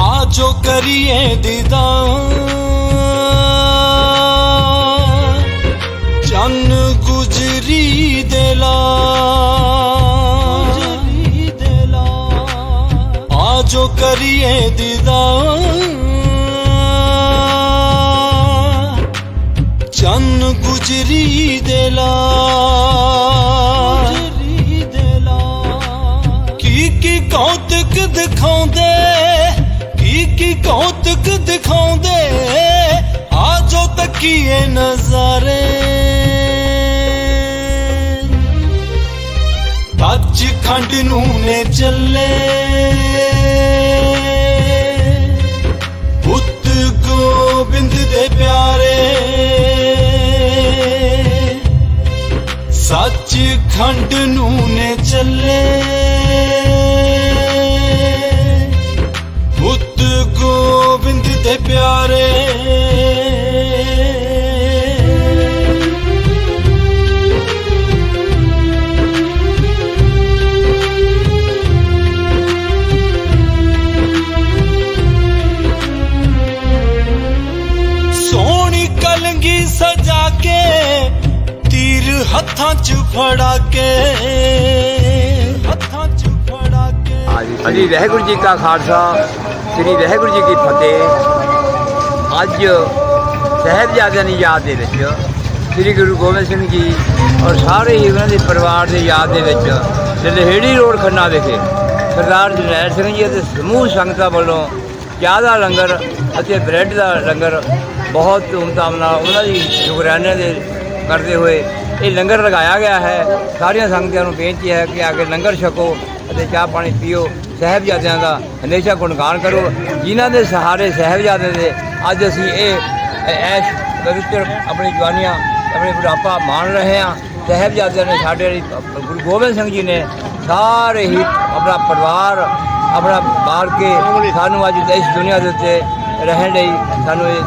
ਆਜੋ ਕਰੀਏ ਦੀਦਾਰ ਚੰਨ ਗੁਜਰੀ ਦਿਲਾ ਆਜੋ ਕਰੀਏ ਦੀਦਾਰ ਚੰਨ ਗੁਜਰੀ ਦੇ ਲਾ ਕੀ ਕੀ ਕੌਤਕ ਦਿਖਾਉਂਦੇ? ਕੀ ਕੀ ਕੌਤਕ ਦਿਖਾਉਂਦੇ? ਆਜੋ ਤੱਕੀਏ ਨਜ਼ਾਰੇ। ਕੱਚ ਖੰਡ ਨੂੰ ਨੇ ਚੱਲੇ। ਪੁੱਤ ਗੋਬਿੰਦ ਦੇ ਪਿਆਰ ਸੱਚ ਖੰਡ ਨੂੰ ਨੇ ਚੱਲੇ। ਪੁੱਤ ਗੋਬਿੰਦ ਦੇ ਪਿਆਰੇ। ਸੋਹਣੀ ਕਲੰਗੀ ਸਜਾ ਕੇ ਤੀਰ ਹੱਥਾਂ 'ਚ ਫੜਾ ਕੇ, ਹੱਥਾਂ 'ਚ ਫੜਾ ਕੇ। ਸ੍ਰੀ ਵਾਹਿਗੁਰੂ ਜੀ ਕਾ ਖਾਲਸਾ, ਸ੍ਰੀ ਵਾਹਿਗੁਰੂ ਜੀ ਕੀ ਫਤਿਹ। ਅੱਜ ਸਾਹਿਬਜ਼ਾਦਿਆਂ ਦੀ ਯਾਦ ਦੇ ਵਿੱਚ, ਸ੍ਰੀ ਗੁਰੂ ਗੋਬਿੰਦ ਸਿੰਘ ਜੀ ਔਰ ਸਾਰੇ ਹੀ ਉਹਨਾਂ ਦੇ ਪਰਿਵਾਰ ਦੇ ਯਾਦ ਦੇ ਵਿੱਚ ਲਹਿੜੀ ਰੋਡ ਖੰਨਾ ਵਿਖੇ, ਸਰਦਾਰ ਜਰਨੈਲ ਸਿੰਘ ਜੀ ਅਤੇ ਸਮੂਹ ਸੰਗਤਾਂ ਵੱਲੋਂ ਚਾਹ ਦਾ ਲੰਗਰ ਅਤੇ ਬ੍ਰੈਡ ਦਾ ਲੰਗਰ ਬਹੁਤ ਧੂਮਧਾਮ ਨਾਲ ਉਹਨਾਂ ਦੀ ਸ਼ੁਕਰਾਨੇ ਦੇ ਕਰਦੇ ਹੋਏ ਇਹ ਲੰਗਰ ਲਗਾਇਆ ਗਿਆ ਹੈ। ਸਾਰੀਆਂ ਸੰਗਤਾਂ ਨੂੰ ਬੇਨਤੀ ਹੈ ਕਿ ਆ ਕੇ ਲੰਗਰ ਛਕੋ ਅਤੇ ਚਾਹ ਪਾਣੀ ਪੀਓ। ਸਾਹਿਬਜ਼ਾਦਿਆਂ ਦਾ ਹਮੇਸ਼ਾ ਗੁਣਗਾਨ ਕਰੋ। ਜਿਨ੍ਹਾਂ ਦੇ ਸਹਾਰੇ ਸਾਹਿਬਜ਼ਾਦੇ ਦੇ ਅੱਜ ਅਸੀਂ ਇਹ ਐਸ਼ ਪਵਿੱਤਰ ਆਪਣੀ ਜਵਾਨੀਆਂ, ਆਪਣੇ ਬੁਢਾਪਾ ਮਾਣ ਰਹੇ ਹਾਂ। ਸਾਹਿਬਜ਼ਾਦਿਆਂ ਨੇ ਸਾਡੇ ਗੁਰੂ ਗੋਬਿੰਦ ਸਿੰਘ ਜੀ ਨੇ ਸਾਰੇ ਹੀ ਆਪਣਾ ਪਰਿਵਾਰ, ਆਪਣਾ ਬਾਰ ਕੇ ਸਾਨੂੰ ਅੱਜ ਇਸ ਦੁਨੀਆ ਦੇ ਉੱਤੇ ਰਹਿਣ ਲਈ ਸਾਨੂੰ ਇਹ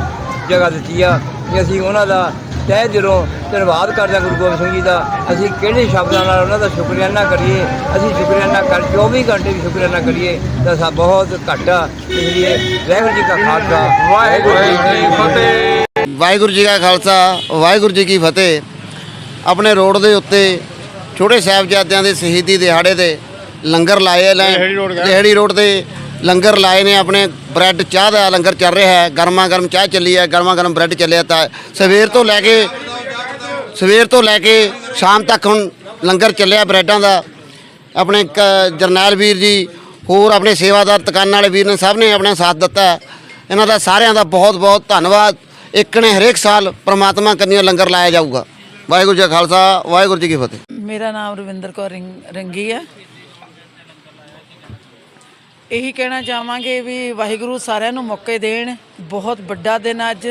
ਜਗ੍ਹਾ ਦਿੱਤੀ ਆ ਕਿ ਅਸੀਂ ਉਹਨਾਂ ਦਾ ਤਹਿ ਦਿਲੋਂ ਧੰਨਵਾਦ ਕਰਦੇ ਗੁਰੂ ਗੋਬਿੰਦ ਸਿੰਘ ਜੀ ਦਾ। ਅਸੀਂ ਕਿਹੜੇ ਸ਼ਬਦਾਂ ਨਾਲ ਉਹਨਾਂ ਦਾ ਸ਼ੁਕਰੀਆਨਾ ਕਰੀਏ? ਅਸੀਂ ਸ਼ੁਕਰੀਆਨਾ ਕਰ 24 ਘੰਟੇ ਵੀ ਸ਼ੁਕਰੀਆਨਾ ਕਰੀਏ। ਤਾਂ ਸਾ ਬਹੁਤ ਘੱਟ। ਆ ਇਸ ਲਈ ਵਾਹਿਗੁਰੂ ਜੀ ਕਾ ਖਾਲਸਾ। ਵਾਹਿਗੁਰੂ ਜੀ ਕੀ ਫਤਿਹ। ਵਾਹਿਗੁਰੂ ਜੀ ਕਾ ਖਾਲਸਾ ਵਾਹਿਗੁਰੂ ਜੀ ਕੀ ਫਤਿਹ। ਆਪਣੇ ਰੋਡ ਦੇ ਉੱਤੇ ਛੋਟੇ ਸਾਹਿਬਜ਼ਾਦਿਆਂ ਦੇ ਸ਼ਹੀਦੀ ਦਿਹਾੜੇ ਤੇ ਲੰਗਰ ਲਾਏ ਲੈ ਲੇਹੜੀ ਰੋਡ ਤੇ ਲੰਗਰ ਲਾਏ ਨੇ ਆਪਣੇ, ਬ੍ਰੈਡ, ਚਾਹ ਦਾ ਲੰਗਰ ਚੱਲ ਰਿਹਾ ਹੈ ਗਰਮਾ ਗਰਮ ਚਾਹ ਚੱਲੀ ਹੈ ਗਰਮਾ ਗਰਮ ਬ੍ਰੈਡ ਚੱਲਿਆ ਤਾਂ ਸਵੇਰ ਤੋਂ ਲੈ ਕੇ, ਸਵੇਰ ਤੋਂ ਲੈ ਕੇ ਸ਼ਾਮ ਤੱਕ ਹੁਣ ਲੰਗਰ ਚੱਲਿਆ ਬ੍ਰੈਡਾਂ ਦਾ। ਆਪਣੇ ਕ- ਜਰਨੈਲ ਵੀਰ ਜੀ, ਹੋਰ ਆਪਣੇ ਸੇਵਾਦਾਰ ਦੁਕਾਨਾਂ ਵਾਲੇ ਵੀਰ ਨੇ ਸਭ ਨੇ ਆਪਣਾ ਸਾਥ ਦਿੱਤਾ ਇਹਨਾਂ ਦਾ ਸਾਰਿਆਂ ਦਾ ਬਹੁਤ ਬਹੁਤ ਧੰਨਵਾਦ। ਇੱਕ ਨੇ ਹਰੇਕ ਸਾਲ ਪ੍ਰਮਾਤਮਾ ਕੰਨਿਓ ਲੰਗਰ ਲਾਇਆ ਜਾਊਗਾ। ਵਾਹਿਗੁਰੂ ਜੀ ਕਾ ਖਾਲਸਾ, ਵਾਹਿਗੁਰੂ ਜੀ ਕੀ ਫਤਿਹ। ਮੇਰਾ ਨਾਮ ਰਵਿੰਦਰ ਕੌਰ ਰਿੰਗ- ਰੰਗੀ ਆ। ਇਹੀ ਕਹਿਣਾ ਚਾਹਾਂਗੇ ਵੀ ਵਾਹਿਗੁਰੂ ਸਾਰਿਆਂ ਨੂੰ ਮੌਕੇ ਦੇਣ। ਬਹੁਤ ਵੱਡਾ ਦਿਨ ਅੱਜ।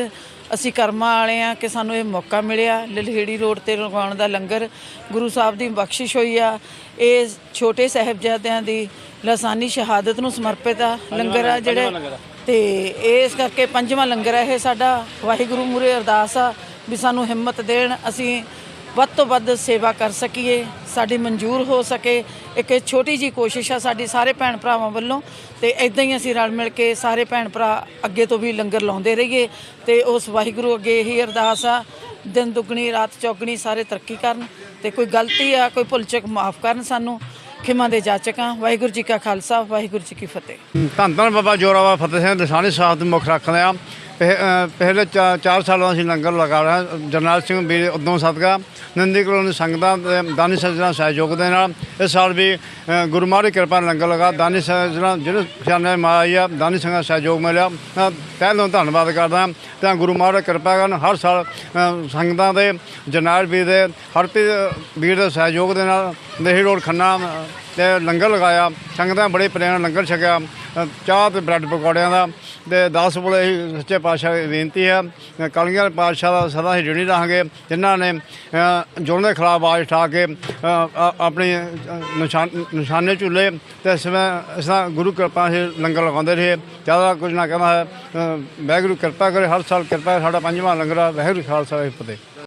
ਅਸੀਂ ਕਰਮਾਂ ਵਾਲੇ ਆ ਕਿ ਸਾਨੂੰ ਇਹ ਮੌਕਾ ਮਿਲਿਆ। ਲਲਹੇੜੀ ਰੋਡ ਤੇ ਲਗਾਉਣ ਦਾ ਲੰਗਰ ਗੁਰੂ ਸਾਹਿਬ ਦੀ ਬਖਸ਼ਿਸ਼ ਹੋਈ ਆ। ਇਹ ਛੋਟੇ ਸਾਹਿਬਜ਼ਾਦਿਆਂ ਦੀ ਲਸਾਨੀ ਸ਼ਹਾਦਤ ਨੂੰ ਸਮਰਪਿਤ ਆ ਲੰਗਰ ਆ ਜਿਹੜੇ ਤੇ ਇਸ ਕਰਕੇ ਪੰਜਵਾਂ ਲੰਗਰ ਆ। ਇਹ ਸਾਡਾ ਵਾਹਿਗੁਰੂ ਮੂਰੇ ਅਰਦਾਸ ਆ ਵੀ ਸਾਨੂੰ ਹਿੰਮਤ ਦੇਣ। ਅਸੀਂ ਵੱਧ ਤੋਂ ਵੱਧ ਸੇਵਾ ਕਰ ਸਕੀਏ, ਸਾਡੀ ਮਨਜ਼ੂਰ ਹੋ ਸਕੇ। ਇੱਕ ਇਹ ਛੋਟੀ ਜੀ ਕੋਸ਼ਿਸ਼ ਆ ਸਾਡੀ ਸਾਰੇ ਭੈਣ ਭਰਾਵਾਂ ਵੱਲੋਂ ਤੇ ਇਦਾਂ ਹੀ ਅਸੀਂ ਰਲ ਮਿਲ ਕੇ ਸਾਰੇ ਭੈਣ ਭਰਾ ਅੱਗੇ ਤੋਂ ਵੀ ਲੰਗਰ ਲਾਉਂਦੇ ਰਹੀਏ ਤੇ ਉਸ ਵਾਹਿਗੁਰੂ ਅੱਗੇ ਇਹੀ ਅਰਦਾਸ ਆ, ਦਿਨ ਦੁੱਗਣੀ, ਰਾਤ ਚੌਗਣੀ ਸਾਰੇ ਤਰੱਕੀ ਕਰਨ ਤੇ ਕੋਈ ਗਲਤੀ ਆ, ਕੋਈ ਭੁੱਲ ਮਾਫ ਕਰਨ ਸਾਨੂੰ। ਖਿਮਾ ਦੇ ਜਾਚਕਾਂ ਵਾਹਿਗੁਰੂ ਜੀ ਕਾ ਖਾਲਸਾ, ਵਾਹਿਗੁਰੂ ਜੀ ਕੀ ਫਤਿਹ। ਧੰਨ ਧੰਨ ਬਾਬਾ ਜੋਰਾਵਾ ਫਤਿਹ ਸਿੰਘ ਦਸਾਨੀ ਸਾਹਿਬ ਦੇ ਮੁੱਖ ਰੱਖਦੇ ਆ। ਪਹਿ- ਅ, ਪਹਿਲੇ 4 ਸਾਲਾਂ ਅਸੀਂ ਲੰਗਰ ਲਗਾ ਰਹੇ ਹਾਂ। ਜਰਨੈਲ ਸਿੰਘ ਵੀਰ ਉਦੋਂ ਸਦਕਾ ਨੰਦੀ ਕਲੋਨੀ ਸੰਗਤਾਂ ਦੇ ਦਾਨੀ ਸੱਜਣਾ ਸਹਿਯੋਗ ਦੇ ਨਾਲ ਇਸ ਸਾਲ ਵੀ ਅ, ਗੁਰੂ ਮਹਾਰਾਜ ਦੀ ਕਿਰਪਾ ਨਾਲ ਲੰਗਰ ਲਗਾ। ਦਾਨੀ ਸੱਜਣਾ ਜਿਹੜੇ ਖਿਆਨੇ ਆਈ ਆ ਦਾਨੀ ਸੰਗਤਾਂ ਦਾ ਸਹਿਯੋਗ ਮਿਲਿਆ। ਮੈਂ ਤਹਿ ਦਿਲੋਂ ਧੰਨਵਾਦ ਕਰਦਾ ਤਾਂ ਗੁਰੂ ਮਹਾਰਾਜ ਕਿਰਪਾ ਕਰਨ ਹਰ ਸਾਲ ਅ, ਸੰਗਤਾਂ ਦੇ ਜਰਨੈਲ ਵੀਰ ਦੇ ਹਰਪ੍ਰੀਤ ਵੀਰ ਦੇ ਸਹਿਯੋਗ ਦੇ ਨਾਲ ਦੇਹੀ ਰੋਡ ਖੰਨਾ ਅ, ਤੇ ਲੰਗਰ ਲਗਾਇਆ ਸੰਗਤਾਂ ਬੜੇ ਪ੍ਰੇਮ ਲੰਗਰ ਛਕਿਆ ਚਾਹ ਤੇ ਬ੍ਰੈਡ ਪਕੌੜਿਆਂ ਦਾ ਤੇ 10 ਬੋਲੇ ਹੀ ਸੱਚੇ ਪਾਤਸ਼ਾਹ ਦੀ ਬੇਨਤੀ ਹੈ ਅ, ਕਲਗੀਆਂ ਪਾਤਸ਼ਾਹ ਦਾ ਸਦਾ ਹੀ ਜੁੜੀ ਰਹਾਂਗੇ ਜਿਨ੍ਹਾਂ ਨੇ ਅ, ਦੇ ਖਿਲਾਫ ਆਵਾਜ਼ ਉਠਾ ਕੇ ਅ, ਆਪਣੀ ਨਿਸ਼ਾਨ ਨਿਸ਼ਾਨੇ ਝੁੱਲੇ ਤੇ ਇਸ ਇਸ ਤਰ੍ਹਾਂ ਗੁਰੂ ਕਿਰਪਾ ਨਾਲ ਲੰਗਰ ਲਗਾਉਂਦੇ ਰਹੇ। ਜ਼ਿਆਦਾ ਕੁਝ ਨਾ ਕਹਿੰਦਾ ਹੈ ਅ, ਵਾਹਿਗੁਰੂ ਕਿਰਪਾ ਕਰੇ ਹਰ ਸਾਲ ਕਿਰਪਾ ਸਾਡਾ ਪੰਜਵਾਂ ਲੰਗਰ ਆ ਵਾਹਿਗੁਰੂ ਖਾਲਸਾ ਵਾਹਿਗੁਰੂ ਫਤਿਹ।